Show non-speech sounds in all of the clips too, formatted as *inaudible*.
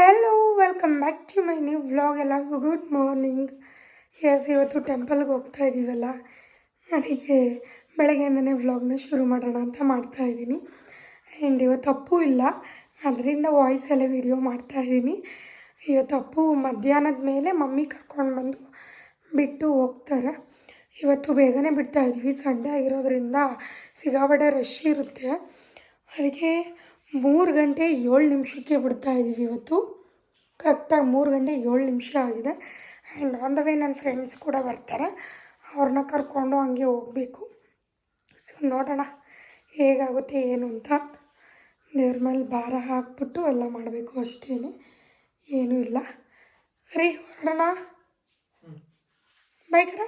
Hello welcome back to my new vlog ಎಲ್ಲರಿಗೂ good morning yes ಇವತ್ತು ಟೆಂಪಲ್ಗೆ ಹೋಗ್ತಾ ಇದ್ದೀವಲ್ಲ ಅದಕ್ಕೆ ಬೆಳಗ್ಗೆಯಿಂದನೇ ವ್ಲಾಗ್ನ ಶುರು ಮಾಡೋಣ ಅಂತ ಮಾಡ್ತಾ ಇದ್ದೀನಿ ಆ್ಯಂಡ್ ಇವತ್ತು ಅಪ್ಪು ಇಲ್ಲ, ಅದರಿಂದ ವಾಯ್ಸಲ್ಲೇ ವಿಡಿಯೋ ಮಾಡ್ತಾ ಇದ್ದೀನಿ ಇವತ್ತು ಅಪ್ಪು ಮಧ್ಯಾಹ್ನದ ಮೇಲೆ ಮಮ್ಮಿ ಕರ್ಕೊಂಡು ಬಂದು ಬಿಟ್ಟು ಹೋಗ್ತಾರೆ. ಇವತ್ತು ಬೇಗನೆ ಬಿಡ್ತಾ ಇದ್ದೀವಿ ಸಂಡೇ ಆಗಿರೋದ್ರಿಂದ ಸಿಗಾಬಡೆ ರಶ್ ಇರುತ್ತೆ. ಅದಕ್ಕೆ ಮೂರು ಗಂಟೆ ಏಳು ನಿಮಿಷಕ್ಕೆ ಬಿಡ್ತಾ ಇದ್ದೀವಿ ಇವತ್ತು. ಕರೆಕ್ಟಾಗಿ ಮೂರು ಗಂಟೆ ಏಳು ನಿಮಿಷ ಆಗಿದೆ. ಆ್ಯಂಡ್ ಆನ್ ದ ವೇ ನನ್ನ ಫ್ರೆಂಡ್ಸ್ ಕೂಡ ಬರ್ತಾರೆ. ಅವ್ರನ್ನ ಕರ್ಕೊಂಡು ಹಂಗೆ ಹೋಗಬೇಕು. ಸೊ ನೋಡೋಣ ಹೇಗಾಗುತ್ತೆ ಏನು ಅಂತ. ದೇವ್ರ ಮೇಲೆ ಭಾರ ಹಾಕ್ಬಿಟ್ಟು ಎಲ್ಲ ಮಾಡಬೇಕು ಅಷ್ಟೇ ಏನೂ ಇಲ್ಲ. ರೀ ಹೊರಡೋಣ. ಬೈ ಕಡೆ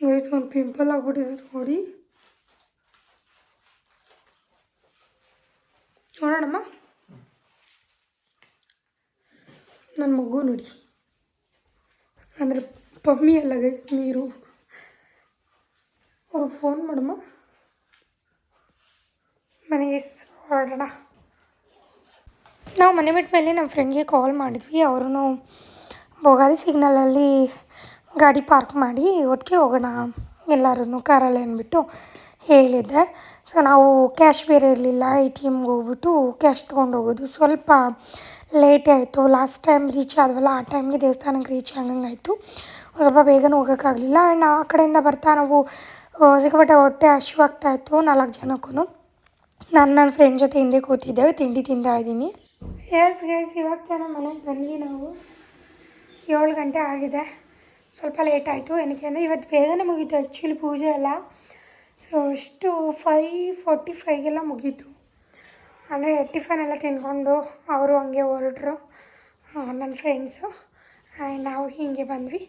ಗೈಸ್ ಒಂದು ಪಿಂಪಲ್ ಆಗ್ಬಿಟ್ಟಿದೆ ನೋಡಿ. ನೋಡೋಣಮ್ಮ. ನನ್ನ ಮಗು ನೋಡಿ. ಅಂದರೆ ಪಮ್ಮಿ ಅಲ್ಲ ಗೈಸ್ ನೀರು. ಅವ್ರು ಫೋನ್ ಮಾಡಮ್ಮ. ಮನೆಗೆ ಹೊರಡೋಣ. ನಾವು ಮನೆ ಬಿಟ್ಟ ಮೇಲೆ ನಮ್ಮ ಫ್ರೆಂಡ್ಗೆ ಕಾಲ್ ಮಾಡಿದ್ವಿ. ಅವರು ಬೋಗಾದಿ ಸಿಗ್ನಲಲ್ಲಿ ಗಾಡಿ ಪಾರ್ಕ್ ಮಾಡಿ ಒಟ್ಟಿಗೆ ಹೋಗೋಣ. ಎಲ್ಲರೂ ಕಾರಲ್ಲಿ ಅಂದ್ಬಿಟ್ಟು ಹೇಳಿದ್ದೆ. ಸೊ ನಾವು ಕ್ಯಾಶ್ ಬೇರೆ ಇರಲಿಲ್ಲ ಎ ಟಿ ಎಮ್ಗೆ ಹೋಗ್ಬಿಟ್ಟು ಕ್ಯಾಶ್ ತೊಗೊಂಡು ಹೋಗೋದು. ಸ್ವಲ್ಪ ಲೇಟೇ ಆಯಿತು. ಲಾಸ್ಟ್ ಟೈಮ್ ರೀಚ್ ಆದ್ವಲ್ಲ, ಆ ಟೈಮ್ಗೆ ದೇವಸ್ಥಾನಕ್ಕೆ ರೀಚ್ ಆಗಂಗಾಯಿತು ಸ್ವಲ್ಪ ಬೇಗನೂ ಹೋಗೋಕ್ಕಾಗಲಿಲ್ಲ. ಆ್ಯಂಡ್ ಆ ಕಡೆಯಿಂದ ಬರ್ತಾ ನಾವು ಸಿಕ್ಕಾಪಟ್ಟೆ ಹೊಟ್ಟೆ ಇತ್ತು, ನಾಲ್ಕು ಜನಕ್ಕೂ ನಾನು ನನ್ನ ಫ್ರೆಂಡ್ ಜೊತೆ ಹಿಂದೆ ಕೂತಿದ್ದೆ ತಿಂಡಿ ತಿಂತಾ ಇದ್ದೀನಿ. ಎಸ್ ಗೈಸ್ ಇವಾಗ ತಾನೇ ಮನೆಗೆ ಬಂದ್ವಿ ನಾವು. ಏಳು ಗಂಟೆ ಆಗಿದೆ. ಸ್ವಲ್ಪ ಲೇಟ್ ಆಯಿತು. ಏನಕ್ಕೆ ಅಂದರೆ, ಇವತ್ತು ಬೇಗನೆ ಮುಗೀತು. ಆ್ಯಕ್ಚುಲಿ ಪೂಜೆ ಎಲ್ಲ ಸೊ ಅಷ್ಟು ಫೈ ಫೋರ್ಟಿ ಫೈವ್ಗೆಲ್ಲ ಮುಗೀತು. ಅಂದರೆ ಟಿಫನ್ ಎಲ್ಲ ತಿನ್ಕೊಂಡು ಅವರು ಹಂಗೆ ಹೊರಟ್ರು ನನ್ನ ಫ್ರೆಂಡ್ಸು ಆ್ಯಂಡ್ ನಾವು ಹೀಗೆ ಬಂದ್ವಿ.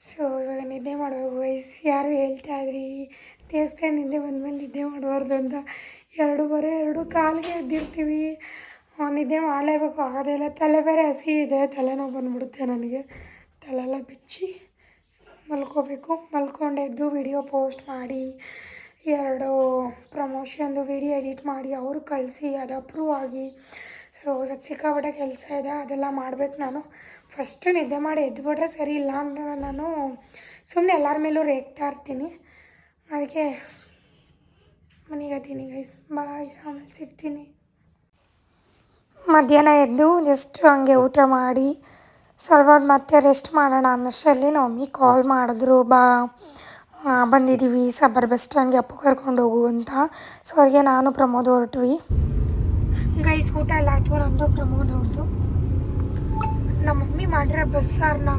ಸೊ ಇವಾಗ ನಿದ್ದೆ ಮಾಡಬೇಕು ವಯಸ್ಸು ಯಾರು ಹೇಳ್ತಾ ಇದ್ರಿ? ದೇವಸ್ಥಾನ ನಿದ್ದೆ ಬಂದಮೇಲೆ ನಿದ್ದೆ ಮಾಡಬಾರ್ದು ಅಂತ. ಎರಡು ಬರ ಎರಡು ಕಾಲಿಗೆ ಎದ್ದಿರ್ತೀವಿ. ನಿದ್ದೆ ಮಾಡಲೇಬೇಕು. ಆಗೋದಿಲ್ಲ ತಲೆ ಬೇರೆ ಹಸಿ ಇದೆ. ತಲೆನೋವು ಬಂದ್ಬಿಡುತ್ತೆ ನನಗೆ. ತಲೆಲ್ಲ ಬಿಚ್ಚಿ ಮಲ್ಕೋಬೇಕು. ಮಲ್ಕೊಂಡು ಎದ್ದು ವಿಡಿಯೋ ಪೋಸ್ಟ್ ಮಾಡಿ. ಎರಡು ಪ್ರಮೋಷನ್ದು ವಿಡಿಯೋ ಎಡಿಟ್ ಮಾಡಿ ಅವರು ಕಳಿಸಿ, ಅದು ಅಪ್ರೂವ್ ಆಗಿ. ಸೊ ಇವತ್ತು ಸಿಕ್ಕಾಪಟ್ಟೆ ಕೆಲಸ ಇದೆ, ಅದೆಲ್ಲ ಮಾಡಬೇಕು ನಾನು. ಫಸ್ಟು ನಿದ್ದೆ ಮಾಡಿ ಎದ್ದುಬಿಟ್ರೆ ಸರಿ ಇಲ್ಲ ಅಂದರೆ ನಾನು ಸುಮ್ಮನೆ ಎಲ್ಲರ ಮೇಲೂ ರೇಗ್ತಾ ಇರ್ತೀನಿ. ಅದಕ್ಕೆ ಮನೆಗೆ ಹತ್ತೀನಿ ಗೈಸ್ ಬಾಯ್ ಆಮೇಲೆ ಸಿಗ್ತೀನಿ. ಮಧ್ಯಾಹ್ನ ಎದ್ದು ಜಸ್ಟ್ ಹಂಗೆ ಊಟ ಮಾಡಿ, ಸ್ವಲ್ಪ ಮತ್ತೆ ರೆಸ್ಟ್ ಮಾಡೋಣ ಅನ್ನೋಷ್ಟರಲ್ಲಿ ನಮ್ಮ ಕಾಲ್ ಮಾಡಿದ್ರು. ಬಾ. ಬಂದಿದ್ದೀವಿ ಸಬ್ಬರ್ ಬಸ್ ಸ್ಟ್ಯಾಂಡ್ಗೆ ಅಪ್ಪು ಕರ್ಕೊಂಡು ಹೋಗು ಅಂತ. ಸೊ ಅದಕ್ಕೆ ನಾನು ಪ್ರಮೋದ್ ಹೊರಟ್ವಿ. ಗೈಸ್ ಊಟ ಎಲ್ಲ ಆಯಿತು. ನಂದು ಪ್ರಮೋದ್ ಅವ್ರದ್ದು ನಮ್ಮ ಮಮ್ಮಿ ಮಾಡಿರೋ ಬಸ್ಸಾರನ್ನ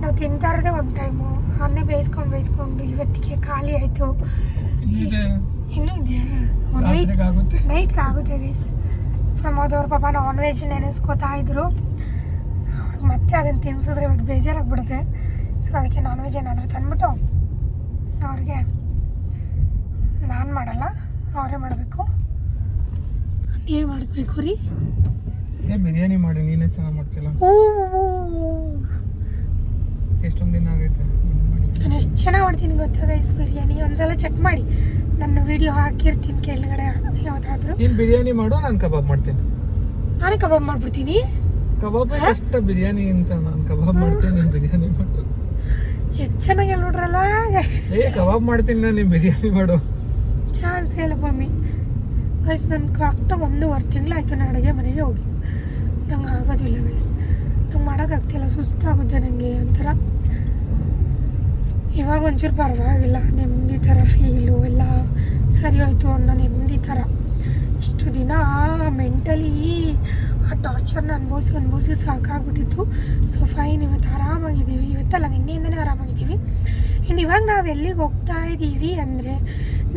ನಾವು ತಿಂತಾ ಇರೋದೇ ಒಂದು ಟೈಮು ಅನ್ನೇ ಬೇಯಿಸ್ಕೊಂಡು ಬೇಯಿಸ್ಕೊಂಡು ಇವತ್ತಿಗೆ ಖಾಲಿ ಆಯಿತು. ಇನ್ನೂ ಇದೆ. ನೈಟ್ಗೆ ಆಗುತ್ತೆ. ಗೈಸ್ ಪ್ರಮೋದ್ ಅವ್ರ ಪಾಪ ನಾನ್ ವೆಜ್ ನೆನೆಸ್ಕೋತಾ ಇದ್ರು. ಅವ್ರಿಗೆ ಮತ್ತೆ ಅದನ್ನು ತಿನ್ಸಿದ್ರೆ ಇವತ್ತು ಬೇಜಾರಾಗ್ಬಿಡುತ್ತೆ. ಸೊ ಅದಕ್ಕೆ ನಾನ್ ವೆಜ್ ಏನಾದರೂ ತಂದ್ಬಿಟ್ಟು ಅವ್ರಿಗೆ ನಾನು ಮಾಡಲ್ಲ ಅವರೇ ಮಾಡಬೇಕು. ನೀವೇ ಮಾಡಬೇಕು ರೀ? ಏ ಬಿರಿಯಾನಿ ಮಾಡಿ ನೀನೇ ಚೆನ್ನಾಗಿ ಮಾಡ್ತಿಲ್ಲ ಓ ಎಷ್ಟೊಂದು ದಿನ ಆಗೈತೆ ನೀನ್ ನಾನು ಎಷ್ಟು ಚೆನ್ನಾಗಿ ಮಾಡ್ತೀನಿ ಗೊತ್ತಾ ಗೈಸ್ ಬಿರಿಯಾನಿ. ಒಂದ್ಸಲ ಚೆಕ್ ಮಾಡಿ. ನನ್ನ ವಿಡಿಯೋ ಹಾಕಿರ್ತೀನಿ ಕೆಳಗಡೆ ಯಾವುದಾದ್ರೂ. ನೀನು ಬಿರಿಯಾನಿ ಮಾಡು ನಾನು ಕಬಾಬ್ ಮಾಡ್ತೀನಿ. ನಾನೇ ಕಬಾಬ್ ಮಾಡ್ಬಿಡ್ತೀನಿ? ಕಬಾಬ್ ಅಷ್ಟ ಬಿರಿಯಾನಿ ಅಂತ ನಾನು ಕಬಾಬ್ ಮಾಡ್ತೀನಿ ನೀನು ಬಿರಿಯಾನಿ ಮಾಡು. ಎಷ್ಟು ಚೆನ್ನಾಗಿಲ್ಲ ನೋಡ್ರಲ್ಲ? ಏ ಕಬಾಬ್ ಮಾಡ್ತೀನಿ ನಾನು ನಿಮ್ಮ ಬಿರಿಯಾನಿ ಮಾಡು. ಚಾನ್ಸ್ ಇಲ್ಲ ಮಮ್ಮಿ. ಗೈಸ್ ನಾನು ಕರೆಕ್ಟಾಗಿ ಒಂದೂವರೆ ತಿಂಗಳಾಯ್ತು ನಾನು ಅಡುಗೆ ಮನೆಗೆ ಹೋಗಿ. ನಂಗೆ ಆಗೋದಿಲ್ಲ ಗೈಸ್ ನಂಗೆ ಮಾಡೋಕ್ಕಾಗ್ತಿಲ್ಲ ಸುಸ್ತಾಗುತ್ತೆ ನನಗೆ ಒಂಥರ. ಇವಾಗ ಒಂಚೂರು ಪರವಾಗಿಲ್ಲ ನೆಮ್ಮದಿ ಥರ ಫೀಲು ಎಲ್ಲ ಸರಿ ಹೋಯ್ತು ಅನ್ನೋ ನೆಮ್ಮದಿ ಥರ ಇಷ್ಟು ದಿನ ಮೆಂಟಲಿ ಆ ಟಾರ್ಚರ್ನ ಅನುಭವಿಸಿ ಅನುಭವಿಸಿ ಸಾಕಾಗ್ಬಿಟ್ಟಿತ್ತು. ಸೊ ಫೈನ್ ಇವತ್ತು ಆರಾಮಾಗಿದ್ದೀವಿ. ಇವತ್ತಲ್ಲ ನಿನ್ನೆಯಿಂದನೇ ಆರಾಮಾಗಿದ್ದೀವಿ. ಆ್ಯಂಡ್ ಇವಾಗ ನಾವು ಎಲ್ಲಿಗೆ ಹೋಗ್ತಾ ಇದ್ದೀವಿ ಅಂದರೆ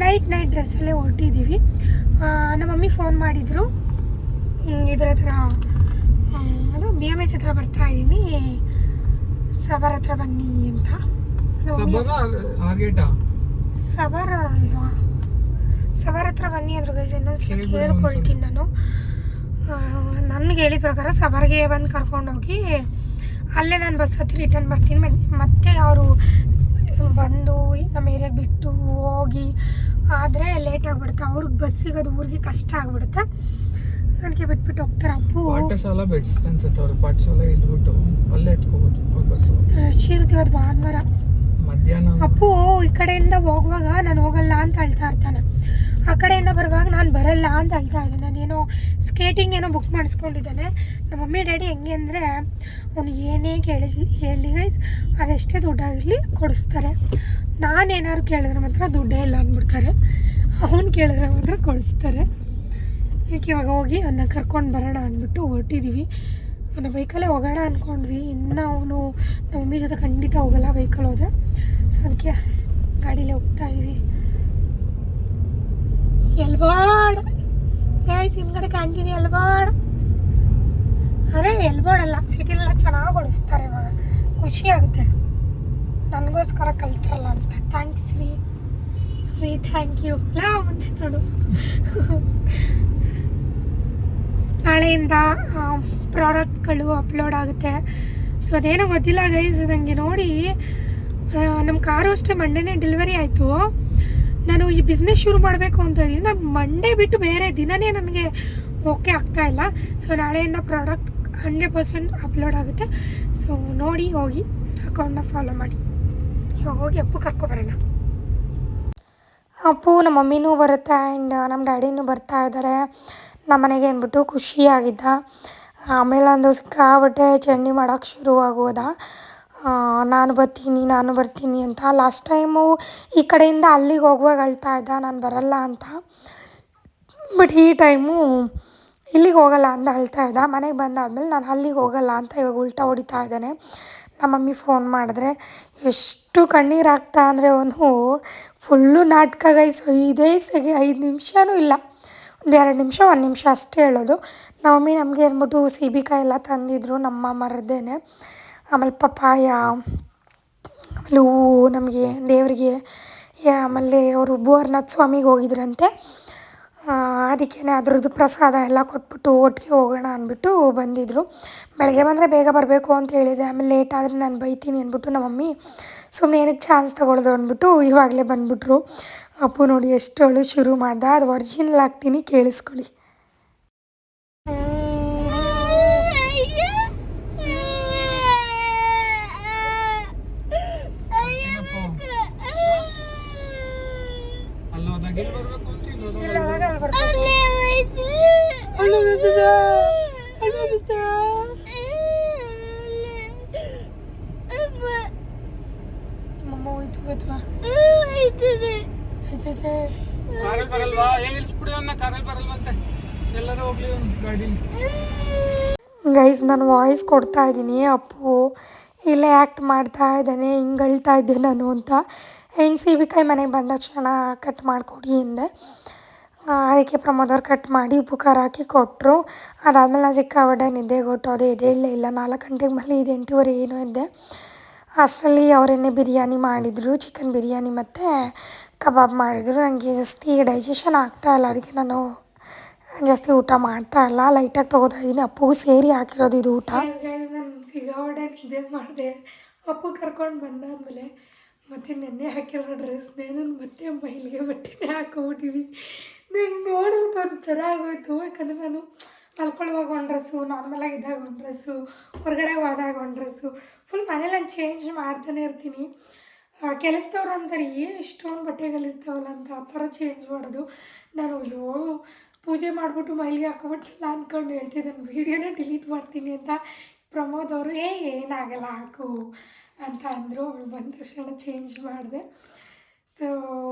ನೈಟ್ ನೈಟ್ ಡ್ರೆಸ್ಸಲ್ಲೇ ಹೊರಟಿದ್ದೀವಿ ನಮ್ಮ ಮಮ್ಮಿ ಫೋನ್ ಮಾಡಿದರು. ಇದರ ಹತ್ರ ಅದು ಬಿ ಎಂ ಎಚ್ ಹತ್ರ ಬರ್ತಾ ಇದ್ದೀನಿ ಸಬರ್ ಹತ್ರ ಬನ್ನಿ ಅಂತ. ಸಬರ್ ಅಲ್ವಾ? ಸಬರ್ ಹತ್ರ ಬನ್ನಿ ಅದ್ರ ಗೈಸ್ ಇನ್ನೊಂದ್ಸಲ ಕೇಳ್ಕೊಳ್ತೀನಿ ನಾನು. ನನಗೆ ಹೇಳಿದ ಪ್ರಕಾರ ಸಬರ್ಗೆ ಬಂದು ಕರ್ಕೊಂಡೋಗಿ ಅಲ್ಲೇ ನಾನು ಬಸ್ ಹತ್ತಿ ರಿಟರ್ನ್ ಬರ್ತೀನಿ. ಮತ್- ಮತ್ತೆ ಅವರು ಬಂದು ನಮ್ಮ ಏರಿಯಾಗೆ ಬಿಟ್ಟು ಹೋಗಿ ಆದರೆ ಲೇಟ್ ಆಗಿಬಿಡುತ್ತೆ. ಅವ್ರಿಗೆ ಬಸ್ ಸಿಗೋದು ಊರಿಗೆ ಕಷ್ಟ ಆಗಿಬಿಡುತ್ತೆ. ಅದಕ್ಕೆ ಬಿಟ್ಬಿಟ್ಟು ಹೋಗ್ತಾರೆ ಅಪ್ಪು. ಪಾಠಶಾಲ ಅನ್ಸುತ್ತೆ ಅವ್ರು ಪಾಠಶಾಲೆ ಅಲ್ಲೇ ಎತ್ಕೋಬೋದು ಅವ್ರ ಬಸ್ಸು ರಶ್ ಇರುತ್ತೆ ಇವತ್ತು ಭಾನುವಾರ. ಮಧ್ಯಾಹ್ನ ಅಪ್ಪು ಈ ಕಡೆಯಿಂದ ಹೋಗುವಾಗ ನಾನು ಹೋಗಲ್ಲ ಅಂತ ಹೇಳ್ತಾ ಇರ್ತಾನೆ. ಆ ಕಡೆಯಿಂದ ಬರುವಾಗ ನಾನು ಬರಲ್ಲ ಅಂತ ಹೇಳ್ತಾ ಇದ್ದಾನೆ ಅದೇನೋ ಸ್ಕೇಟಿಂಗ್ ಏನೋ ಬುಕ್ ಮಾಡಿಸ್ಕೊಂಡಿದ್ದಾನೆ. ನಮ್ಮ ಮಮ್ಮಿ, ಡ್ಯಾಡಿ ಹೆಂಗೆ ಅಂದರೆ ಅವನು ಏನೇ ಕೇಳಿಸಿ, ಹೇಳಿ ಗೈಸ್ ಅದೆಷ್ಟೇ ದುಡ್ಡಾಗಿರಲಿ ಕೊಡಿಸ್ತಾರೆ. ನಾನೇನಾದ್ರು ಕೇಳಿದ್ರೆ ಮಾತ್ರ ದುಡ್ಡೇ ಇಲ್ಲ ಅಂದ್ಬಿಡ್ತಾರೆ. ಅವನು ಕೇಳಿದ್ರೆ ಮಾತ್ರ ಕೊಡಿಸ್ತಾರೆ. ಯಾಕೆ ಇವಾಗ ಹೋಗಿ ಅವನ್ನ ಕರ್ಕೊಂಡು ಬರೋಣ ಅಂದ್ಬಿಟ್ಟು ಹೊರಟಿದ್ದೀವಿ ಅವನ ಬೈಕಲ್ಲೇ ಹೋಗೋಣ ಅಂದ್ಕೊಂಡ್ವಿ ಇನ್ನು ಅವನು ನಮ್ಮ ಮಮ್ಮಿ ಜೊತೆ ಖಂಡಿತ ಹೋಗಲ್ಲ ಬೈಕಲ್ಲಿ ಹೋದೆ ಸೊ ಅದಕ್ಕೆ ಗಾಡೀಲಿ ಹೋಗ್ತಾ ಇದೀವಿ. ಎಲ್ಬಾಡ್. ಗಾಯ್ಸ್ ಹಿಂದ್ಗಡೆ ಕಾಣ್ತಿದೆ ಎಲ್ಬಾಡ್. ಅದೇ ಎಲ್ಬಾಡ್ ಅಲ್ಲ ಸಿಟಿಲೆಲ್ಲ ಚೆನ್ನಾಗಿ ಓಡಿಸ್ತಾರೆ ಇವಾಗ. ಖುಷಿ ಆಗುತ್ತೆ. ನನಗೋಸ್ಕರ ಕಲ್ತಿರಲ್ಲ ಅಂತ. ಥ್ಯಾಂಕ್ಸ್ ರೀ. ರೀ ಥ್ಯಾಂಕ್ ಯು ಲಾ, ಮುಂದೆ ನೋಡು. ನಾಳೆಯಿಂದ ಪ್ರಾಡಕ್ಟ್ಗಳು ಅಪ್ಲೋಡ್ ಆಗುತ್ತೆ. ಸೊ ಅದೇನೋ ಗೊತ್ತಿಲ್ಲ ಗೈಸ್ ನನಗೆ ನೋಡಿ ನಮ್ಮ ಕಾರು ಅಷ್ಟೇ ಮಂಡೇನೇ ಡೆಲಿವರಿ ಆಯಿತು. ನಾನು ಈ ಬಿಸ್ನೆಸ್ ಶುರು ಮಾಡಬೇಕು ಅಂತ ಇದ್ದೀನಿ. ನಾನು ಮಂಡೇ ಬಿಟ್ಟು ಬೇರೆ ದಿನವೇ ನನಗೆ ಓಕೆ ಆಗ್ತಾ ಇಲ್ಲ. ಸೊ ನಾಳೆಯಿಂದ ಪ್ರಾಡಕ್ಟ್ ಹಂಡ್ರೆಡ್ ಪರ್ಸೆಂಟ್ ಅಪ್ಲೋಡ್ ಆಗುತ್ತೆ. ಸೊ ನೋಡಿ, ಹೋಗಿ ಅಕೌಂಟ್ನ ಫಾಲೋ ಮಾಡಿ. ಇವಾಗ ಹೋಗಿ ಅಪ್ಪು ಕರ್ಕೊಬರೋಣ ಅಪ್ಪು, ನಮ್ಮ ಮಮ್ಮಿನೂ ಬರುತ್ತೆ ಆ್ಯಂಡ್ ನಮ್ಮ ಡ್ಯಾಡಿನೂ ಬರ್ತಾ ಇದ್ದಾರೆ. ನಮ್ಮ ಮನೆಗೆ ಅಂದ್ಬಿಟ್ಟು ಖುಷಿಯಾಗಿದ್ದ. ಆಮೇಲೆ ಒಂದು ಸಿಕ್ಕಾಬಟ್ಟೆ ಚಂಡಿ ಮಾಡೋಕ್ಕೆ ಶುರುವಾಗೋದ ನಾನು ಬರ್ತೀನಿ ನಾನು ಬರ್ತೀನಿ ಅಂತ. ಲಾಸ್ಟ್ ಟೈಮು ಈ ಕಡೆಯಿಂದ ಅಲ್ಲಿಗೆ ಹೋಗುವಾಗ ಅಳ್ತಾ ಇದ್ದ, ನಾನು ಬರಲ್ಲ ಅಂತ. ಬಟ್ ಈ ಟೈಮು ಇಲ್ಲಿಗೆ ಹೋಗಲ್ಲ ಅಂತ ಅಳ್ತಾ ಇದ್ದ. ಮನೆಗೆ ಬಂದಾದಮೇಲೆ ನಾನು ಅಲ್ಲಿಗೆ ಹೋಗಲ್ಲ ಅಂತ ಇವಾಗ ಉಲ್ಟಾ ಹೊಡಿತಾ ಇದ್ದಾನೆ. ನಮ್ಮ ಮಮ್ಮಿ ಫೋನ್ ಮಾಡಿದ್ರೆ, ಎಷ್ಟು ಕಣ್ಣೀರು ಆಗ್ತಾ ಅಂದರೆ ಅವನು ಫುಲ್ಲು ನಾಟಕ ಗೈಸ್ ಇದೇ ಸೆಗೆ ಐದು ನಿಮಿಷನೂ ಇಲ್ಲ. ಒಂದು ಎರಡು ನಿಮಿಷ, ಒಂದು ನಿಮಿಷ ಅಷ್ಟೇ ಹೇಳೋದು. ನಮ್ಮ ಮಮ್ಮಿ ನಮಗೆ ಅಂದ್ಬಿಟ್ಟು ಸೀಬೆಕಾಯಿ ಎಲ್ಲ ತಂದಿದ್ರು, ನಮ್ಮ ಮರದ್ದೇನೆ ಆಮೇಲೆ ಪಪ್ಪಾಯ, ಆಮೇಲೆ ಹೂವು ನಮಗೆ, ದೇವರಿಗೆ ಆಮೇಲೆ ಅವರು ಬೋರ್ನಾಥ್ ಸ್ವಾಮಿಗೆ ಹೋಗಿದ್ರಂತೆ. ಅದಕ್ಕೇನೆ ಅದ್ರದ್ದು ಪ್ರಸಾದ ಎಲ್ಲ ಕೊಟ್ಬಿಟ್ಟು ಒಟ್ಟಿಗೆ ಹೋಗೋಣ ಅಂದ್ಬಿಟ್ಟು ಬಂದಿದ್ದರು ಬೆಳಗ್ಗೆ ಬಂದರೆ ಬೇಗ ಬರಬೇಕು ಅಂತ ಹೇಳಿದೆ. ಆಮೇಲೆ ಲೇಟ್ ಆದರೆ ನಾನು ಬೈತೀನಿ ಅಂದ್ಬಿಟ್ಟು ನಮ್ಮ ಮಮ್ಮಿ ಸುಮ್ಮನೆ ಏನಕ್ಕೆ ಚಾನ್ಸ್ ತೊಗೊಳ್ದು ಅಂದ್ಬಿಟ್ಟು ಇವಾಗಲೇ ಬಂದುಬಿಟ್ರು. ಅಪ್ಪು ನೋಡಿ ಎಷ್ಟು ಅಳು ಶುರು ಮಾಡ್ದೆ. ಅದು ಒರಿಜಿನಲ್ ಹಾಕ್ತೀನಿ ಕೇಳಿಸ್ಕೊಳ್ಳಿ ಅಲ್ಲಿ ಹೋದಾಗ ಇಲ್ಲಿ ಬರ್ಬೇಕು ಅಂತ ಇಲ್ಲಿ ಹೋದಾಗ ಇಲ್ಲ ಅವಾಗ ಅಲ್ಲಿ ಬರ್ಬೇಕು. ನಿಮ್ಮಮ್ಮ ಹೋಯ್ತು ಗೊತ್ತಾ ಆಯ್ತೈತೆ ಕಾರಲ್ಲಿ ಬರಲ್ವಾ? ಏನ್ ಇಳಿಸ್ಬಿಡಿ ಅವನ್ನ ಕಾರಲ್ಲಿ ಬರಲ್ವಂತೆ ಎಲ್ಲರೂ ಹೋಗ್ಲಿ ಗಾಡೀಲಿ ಗೈಸ್ ನಾನು ವಾಯ್ಸ್ ಕೊಡ್ತಾ ಇದ್ದೀನಿ. ಅಪ್ಪು ಇಲ್ಲ ಆ್ಯಕ್ಟ್ ಮಾಡ್ತಾ ಇದ್ದಾನೆ ಹಿಂಗೆ ಅಳ್ತಾ ಇದ್ದೆ ನಾನು ಅಂತ. ಹೆಣ್ಣು ಸೀಬಿಕಾಯಿ ಮನೆಗೆ ಬಂದ ತಕ್ಷಣ ಕಟ್ ಮಾಡಿಕೊಡಿ ಹಿಂದೆ ಅದಕ್ಕೆ ಪ್ರಮೋದ್ ಅವ್ರು ಕಟ್ ಮಾಡಿ ಉಪ್ಪು ಖಾರ ಹಾಕಿ ಕೊಟ್ಟರು ಅದಾದಮೇಲೆ ನಾನು ಸಿಕ್ಕಾಪಟ್ಟೆ ನಿದ್ದೆಗೆ ಅದು ಎದ್ದೇಳಲೇ ಇಲ್ಲ ನಾಲ್ಕು ಗಂಟೆಗೆ ಮೇಲೆ ಇದು, ಎಂಟೂವರೆ ಏನೋ ಇದ್ದೆ ಅಷ್ಟರಲ್ಲಿ ಅವರೇನೆ ಬಿರಿಯಾನಿ ಮಾಡಿದರು ಚಿಕನ್ ಬಿರಿಯಾನಿ ಮತ್ತು ಕಬಾಬ್ ಮಾಡಿದರು. ನನಗೆ ಜಾಸ್ತಿ ಡೈಜೆಷನ್ ಆಗ್ತಾ ಇಲ್ಲ. ಅದಕ್ಕೆ ನಾನು ಜಾಸ್ತಿ ಊಟ ಮಾಡ್ತಾ ಇಲ್ಲ. ಲೈಟಾಗಿ ತೊಗೋತಾ ಇದ್ದೀನಿ ಅಪ್ಪಗೂ ಸೇರಿ ಹಾಕಿರೋದು ಇದು ಊಟ. ನಾನು ಸಿಗಾವಡೆ ನಿದ್ದೆ ಮಾಡಿದೆ. ಅಪ್ಪು ಕರ್ಕೊಂಡು ಬಂದಾದ್ಮೇಲೆ ಮತ್ತು ನೆನ್ನೆ ಹಾಕಿರೋ ಡ್ರೆಸ್ನೇ ನಾನು ಮತ್ತೆ ಮೈಲಿಗೆ ಬಟ್ಟೆನೇ ಹಾಕೊಂಬಿಟ್ಟಿದ್ದೀನಿ ನಂಗೆ ನೋಡ್ಬಿಟ್ಟು ಒಂಥರ ಆಗೋಯ್ತು. ಯಾಕಂದರೆ ನಾನು ಮಲ್ಕೊಳ್ಳುವಾಗ ಒಂದು ಡ್ರೆಸ್ಸು ನಾರ್ಮಲಾಗಿ ಇದ್ದಾಗ ಒಂದು ಡ್ರೆಸ್ಸು, ಹೊರಗಡೆ ಹೋದಾಗ ಒಂದು ಡ್ರೆಸ್ಸು. ಫುಲ್ ಮನೇಲಿ ನಾನು ಚೇಂಜ್ ಮಾಡ್ತಾನೆ ಇರ್ತೀನಿ. ಕೆಲಸದವ್ರು ಅಂತಾರೆ, ಏನು ಇಷ್ಟೊಂದು ಬಟ್ಟೆಗಳಿರ್ತಾವಲ್ಲ ಅಂತ ಆ ಥರ ಚೇಂಜ್ ಮಾಡೋದು. ನಾನು, ಅಯ್ಯೋ, ಪೂಜೆ ಮಾಡಿಬಿಟ್ಟು ಮೈಲಿಗೆ ಹಾಕೊಬಿಟ್ಟಿಲ್ಲ ಅಂದ್ಕೊಂಡು ಹೇಳ್ತಿದ್ದೆ. ನಾನು ವೀಡಿಯೋನೇ ಡಿಲೀಟ್ ಮಾಡ್ತೀನಿ ಅಂತ ಪ್ರಮೋದ್ ಅವರು, ಏ, ಏನಾಗಲ್ಲ ಹಾಕು ಅಂತ ಅಂದರು. ಅವಳು ಬಂದ ತಕ್ಷಣ ಚೇಂಜ್ ಮಾಡಿದೆ. ಸೊ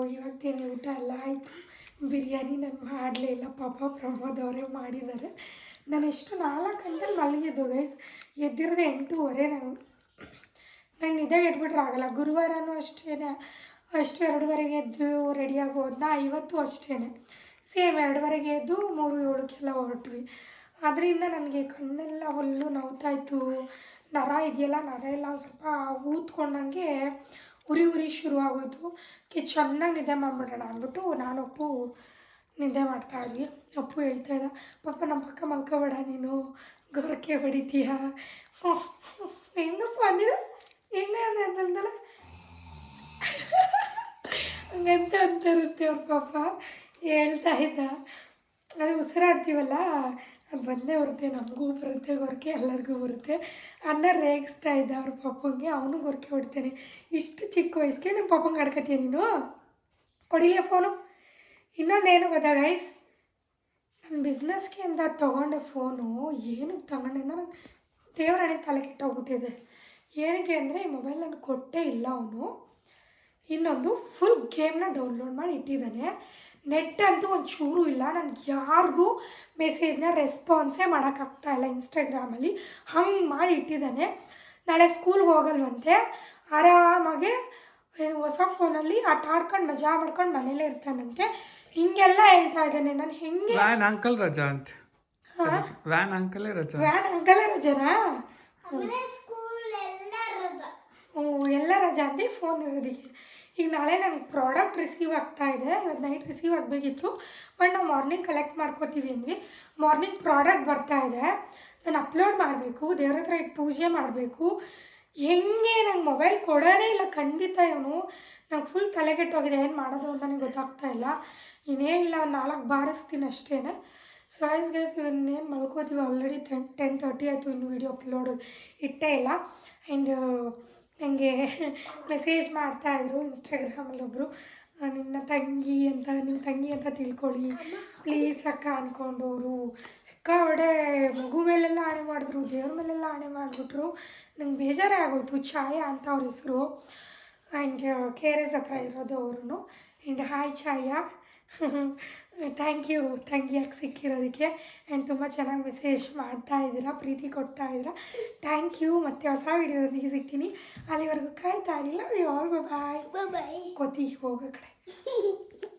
ಇವತ್ತೇನು ಊಟ ಎಲ್ಲ ಆಯಿತು. ಬಿರಿಯಾನಿ ನಾನು ಮಾಡಲೇ ಇಲ್ಲ. ಪಾಪ ಪ್ರಮೋದ್ ಅವರೇ ಮಾಡಿದ್ದಾರೆ ನಾನು ಎಷ್ಟು ನಾಲ್ಕು ಗಂಟೆಲಿ ಮಲಗಿದ್ದು ಗೈಸ್ ಎದ್ದಿರೋದು ಎಂಟೂವರೆ ನಂಗೆ. ನಂಗೆ ನಿದ್ದೆಗೆ ಎದ್ಬಿಟ್ರೆ ಆಗಲ್ಲ. ಗುರುವಾರನೂ ಅಷ್ಟೇ ಅಷ್ಟು ಎರಡುವರೆಗೆ ಎದ್ದು ರೆಡಿಯಾಗಿ ಹೋದ್ನ ಇವತ್ತು ಅಷ್ಟೇ ಸೇಮ್ ಎರಡುವರೆಗೆ ಎದ್ದು ಮೂರು ಏಳಕ್ಕೆಲ್ಲ ಹೊರಟ್ವಿ. ಅದರಿಂದ ನನಗೆ ಕಣ್ಣೆಲ್ಲ ಫುಲ್ಲು ನೋವ್ತಾಯಿತ್ತು ನರ ಇದೆಯಲ್ಲ? ನರ ಎಲ್ಲ ಸ್ವಲ್ಪ ಊದ್ಕೊಂಡಂಗೆ ಉರಿ ಉರಿ ಶುರುವಾಗೋಯ್ತು ಕಿ ಚೆನ್ನಾಗಿ ನಿದ್ದೆ ಮಾಡಿಬಿಡೋಣ ಅಂದ್ಬಿಟ್ಟು ನಾನು ಅಪ್ಪು ನಿದ್ದೆ ಮಾಡ್ತಾ ಇದ್ವಿ. ಅಪ್ಪು ಹೇಳ್ತಾ ಇದ್ದ, ಪಾಪ ನಮ್ಮ ಪಕ್ಕ ಮಲ್ಕೋಬೇಡ ನೀನು. ಗೋರಕ್ಕೆ ಹೊಡಿತೀಯ? *laughs* ಹೆಂಗಪ್ಪ ಅಂದಿದ ಹೆಂಗೆ ಅಂತಂದಲ್ಲ? *laughs* ಹಂಗಂತ ಅಂತಾರುತ್ತೆ ಅವ್ರ ಪಾಪ. ಹೇಳ್ತಾ ಇದ್ದ. ಅದು ಉಸಿರಾಡ್ತೀವಲ್ಲ? ಬಂದೇ ಬರುತ್ತೆ, ನಮಗೂ ಬರುತ್ತೆ ಗೊರಕೆ ಎಲ್ಲರಿಗೂ ಬರುತ್ತೆ. ಅನ್ನ ರೇಗಿಸ್ತಾ ಇದ್ದ ಅವ್ರ ಪಪ್ಪಂಗೆ ಅವನು ಗೊರಕೆ ಹೊಡ್ತಾನೆ. ಇಷ್ಟು ಚಿಕ್ಕ ವಯಸ್ಸಿಗೆ ನಿಮ್ಮ ಪಪ್ಪಂಗೆ ಆಡ್ಕತೀಯ ನೀನು? ಕೊಡಿಲೇ ಫೋನು. ಇನ್ನೊಂದೇನು ಗೊತ್ತಾ ಗೈಸ್ ನನ್ನ ಬಿಸ್ನೆಸ್ಗೆ ಅಂತ ತೊಗೊಂಡೆ ಫೋನು ಏನಕ್ಕೆ ತೊಗೊಂಡೆ ನಾನು ನಂಗೆ ದೇವರಾಣೆ ತಲೆ ಕೆಟ್ಟೋಗ್ಬಿಟ್ಟಿದೆ. ಏನಕ್ಕೆ ಅಂದರೆ, ಈ ಮೊಬೈಲ್ ನಾನು ಕೊಟ್ಟೇ ಇಲ್ಲ ಅವನು. ಇನ್ನೊಂದು ಫುಲ್ ಗೇಮ್ನ ಡೌನ್ಲೋಡ್ ಮಾಡಿ ಇಟ್ಟಿದ್ದಾನೆ. ನೆಟ್ ಅಂತೂ ಒಂದು ಚೂರು ಇಲ್ಲ. ನನಗೆ ಯಾರಿಗೂ ಮೆಸೇಜ್ನ ರೆಸ್ಪಾನ್ಸೇ ಮಾಡೋಕ್ಕಾಗ್ತಾ ಇಲ್ಲ ಇನ್ಸ್ಟಾಗ್ರಾಮಲ್ಲಿ ಹಂಗೆ ಮಾಡಿ ಇಟ್ಟಿದ್ದಾನೆ. ನಾಳೆ ಸ್ಕೂಲ್ಗೆ ಹೋಗಲ್ವಂತೆ. ಆರಾಮಾಗೆ ಏನು ಹೊಸ ಫೋನಲ್ಲಿ ಆಟ ಆಡ್ಕೊಂಡು ಮಜಾ ಮಾಡ್ಕೊಂಡು ಮನೇಲೇ ಇರ್ತಾನಂತೆ. ಹಿಂಗೆಲ್ಲ ಹೇಳ್ತಾ ಇದ್ದಾನೆ. ನಾನು ಹೆಂಗೆ ವ್ಯಾನ್ ಅಂಕಲ್ ರಜಾ ಅಂತ. ಹಾಂ? ವ್ಯಾನ್ ಅಂಕಲೇ ರಜಾ? ವ್ಯಾನ್ ಅಂಕಲೇ ರಜನಾ? ಆಮೇಲೆ ಸ್ಕೂಲ್ ಎಲ್ಲ ರಜ. ಹ್ಞೂ ಎಲ್ಲ ರಜಾ ಅಂತ? ಫೋನ್ ಇರೋದಕ್ಕೆ. ಈಗ ನಾಳೆ ನನಗೆ ಪ್ರಾಡಕ್ಟ್ ರಿಸೀವ್ ಆಗ್ತಾ ಇದೆ. ಇವತ್ತು ನೈಟ್ ರಿಸೀವ್ ಆಗಬೇಕಿತ್ತು. ಬಟ್ ನಾವು ಮಾರ್ನಿಂಗ್ ಕಲೆಕ್ಟ್ ಮಾಡ್ಕೋತೀವಿ ಅಂದ್ವಿ. ಮಾರ್ನಿಂಗ್ ಪ್ರಾಡಕ್ಟ್ ಬರ್ತಾ ಇದೆ. ನಾನು ಅಪ್ಲೋಡ್ ಮಾಡಬೇಕು. ದೇವ್ರ ಹತ್ರ ಇಟ್ಟು ಪೂಜೆ ಮಾಡಬೇಕು. ಹೆಂಗೆ ನಂಗೆ ಮೊಬೈಲ್ ಕೊಡೋದೇ ಇಲ್ಲ. ಖಂಡಿತ ಇವನು ನಂಗೆ ಫುಲ್ ತಲೆಗೆಟ್ಟೋಗಿದೆ ಏನು ಮಾಡೋದು ಅಂತ ನನಗೆ ಗೊತ್ತಾಗ್ತಾ ಇಲ್ಲ. ಇನ್ನೇನಿಲ್ಲ ಒಂದು ನಾಲ್ಕು ಬಾರಿಸ್ತೀನಿ ಅಷ್ಟೇ ಸೊ ಐಸ್ ಗೈಸ್ ಇವನ್ನೇನು ಮಲ್ಕೋತೀವಿ? ಆಲ್ರೆಡಿ ಟೆನ್ ಟೆನ್ ತರ್ಟಿ ಆಯಿತು ಇನ್ನು ವೀಡಿಯೋ ಅಪ್ಲೋಡ್ ಇಟ್ಟೇ ಇಲ್ಲ. ಆ್ಯಂಡ್ ನನಗೆ ಮೆಸೇಜ್ ಮಾಡ್ತಾಯಿದ್ರು ಇನ್ಸ್ಟಾಗ್ರಾಮಲ್ಲಿ ಒಬ್ಬರು ನಿನ್ನ ತಂಗಿ ಅಂತ ನಿಮ್ಮ ತಂಗಿ ಅಂತ ತಿಳ್ಕೊಳ್ಳಿ. ಪ್ಲೀಸ್ ಅಕ್ಕ ಅಂದ್ಕೊಂಡವರು ಒಡೆ ಮಗು ಮೇಲೆಲ್ಲ ಆಣೆ ಮಾಡಿದ್ರು, ದೇವ್ರ ಮೇಲೆಲ್ಲ ಆಣೆ ಮಾಡಿಬಿಟ್ರು. ನಂಗೆ ಬೇಜಾರೇ ಆಗೋಯ್ತು ಛಾಯಾ ಅಂತ ಅವ್ರ ಹೆಸರು. ಆ್ಯಂಡ್ ಕೆ ಆರ್ ಎಸ್ ಹತ್ರ ಇರೋದು ಅವ್ರೂ and hi Chhaya thank you ತಂಗಿಯಾಗಿ ಸಿಕ್ಕಿರೋದಕ್ಕೆ ಆ್ಯಂಡ್ ತುಂಬ ಚೆನ್ನಾಗಿ ಮೆಸೇಜ್ ಮಾಡ್ತಾ ಇದ್ದೀರಾ ಪ್ರೀತಿ ಕೊಡ್ತಾ ಇದ್ದೀರಾ. ಥ್ಯಾಂಕ್ ಯು ಮತ್ತೆ ಹೊಸ ವಿಡಿಯೋದೊಂದಿಗೆ ಸಿಗ್ತೀನಿ. ಅಲ್ಲಿವರೆಗೂ ಕಾಯ್ತಾ ಇರಲಿಲ್ಲ ವಿ ಆಲ್ ಬಾಯ್ ಬಾಯ್ ಕೊತ್ತಿ ಹೋಗೋ ಕಡೆ. *laughs*